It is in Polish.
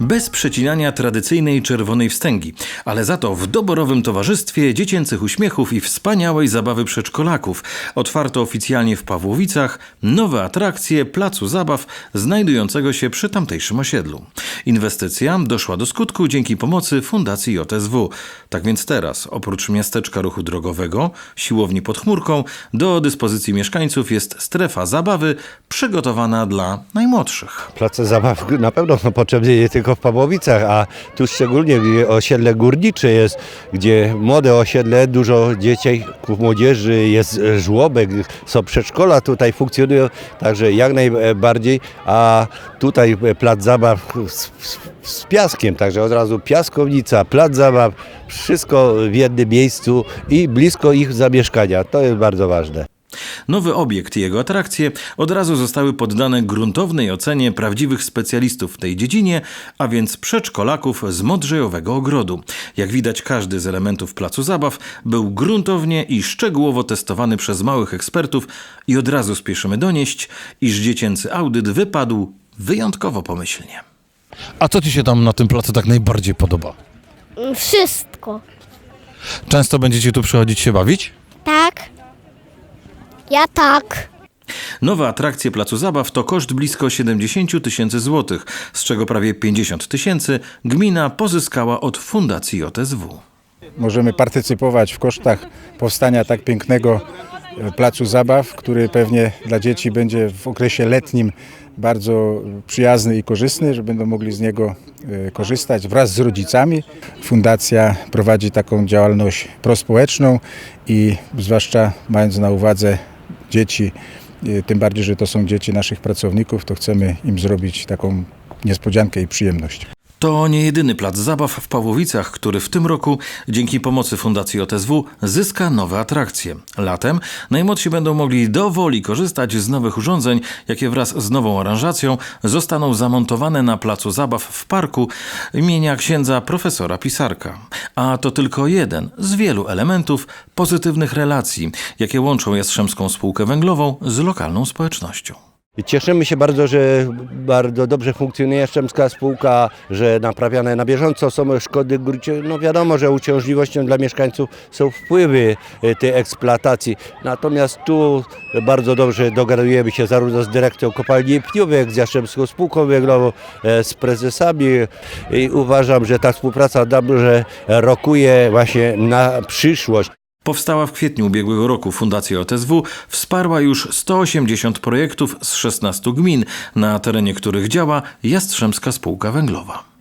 Bez przecinania tradycyjnej czerwonej wstęgi, ale za to w doborowym towarzystwie dziecięcych uśmiechów i wspaniałej zabawy przedszkolaków. Otwarto oficjalnie w Pawłowicach nowe atrakcje Placu Zabaw znajdującego się przy tamtejszym osiedlu. Inwestycja doszła do skutku dzięki pomocy Fundacji JSW. Tak więc teraz, oprócz miasteczka ruchu drogowego, siłowni pod chmurką, do dyspozycji mieszkańców jest strefa zabawy przygotowana dla najmłodszych. Place zabaw na pewno są potrzebne tylko w Pawłowicach, a tu szczególnie osiedle górnicze jest, gdzie młode osiedle, dużo dzieci, młodzieży, jest żłobek, są przedszkola tutaj funkcjonują, także jak najbardziej, a tutaj plac zabaw z, z piaskiem, także od razu piaskownica, plac zabaw, wszystko w jednym miejscu i blisko ich zamieszkania, to jest bardzo ważne. Nowy obiekt i jego atrakcje od razu zostały poddane gruntownej ocenie prawdziwych specjalistów w tej dziedzinie, a więc przedszkolaków z Modrzejowego Ogrodu. Jak widać, każdy z elementów placu zabaw był gruntownie i szczegółowo testowany przez małych ekspertów i od razu spieszymy donieść, iż dziecięcy audyt wypadł wyjątkowo pomyślnie. A co Ci się tam na tym placu tak najbardziej podoba? Wszystko. Często będziecie tu przychodzić się bawić? Ja tak. Nowe atrakcje placu zabaw to koszt blisko 70 tysięcy złotych, z czego prawie 50 tysięcy gmina pozyskała od Fundacji JSW. możemy partycypować w kosztach powstania tak pięknego e, placu zabaw, który pewnie dla dzieci będzie w okresie letnim bardzo przyjazny i korzystny, że będą mogli z niego e, korzystać wraz z rodzicami. Fundacja prowadzi taką działalność prospołeczną i zwłaszcza mając na uwadze dzieci, e, tym bardziej, że to są dzieci naszych pracowników, to chcemy im zrobić taką niespodziankę i przyjemność. To nie jedyny plac zabaw w Pawłowicach, który w tym roku dzięki pomocy Fundacji JSW zyska nowe atrakcje. Latem najmłodsi będą mogli dowoli korzystać z nowych urządzeń, jakie wraz z nową aranżacją zostaną zamontowane na placu zabaw w parku imienia księdza profesora Pisarka. A to tylko jeden z wielu elementów pozytywnych relacji, jakie łączą Jastrzębską Spółkę Węglową z lokalną społecznością. Cieszymy się bardzo, że bardzo dobrze funkcjonuje Jastrzębska Spółka, że naprawiane na bieżąco są szkody górnicze. No wiadomo, że uciążliwością dla mieszkańców są wpływy e, tej eksploatacji. Natomiast tu bardzo dobrze dogadujemy się zarówno z dyrekcją kopalni pniowej, jak z Jastrzębską Spółką Węglową, e, z prezesami i uważam, że ta współpraca dobrze rokuje właśnie na przyszłość. Powstała w kwietniu ubiegłego roku Fundacja OTSW wsparła już 180 projektów z 16 gmin, na terenie których działa Jastrzębska Spółka Węglowa.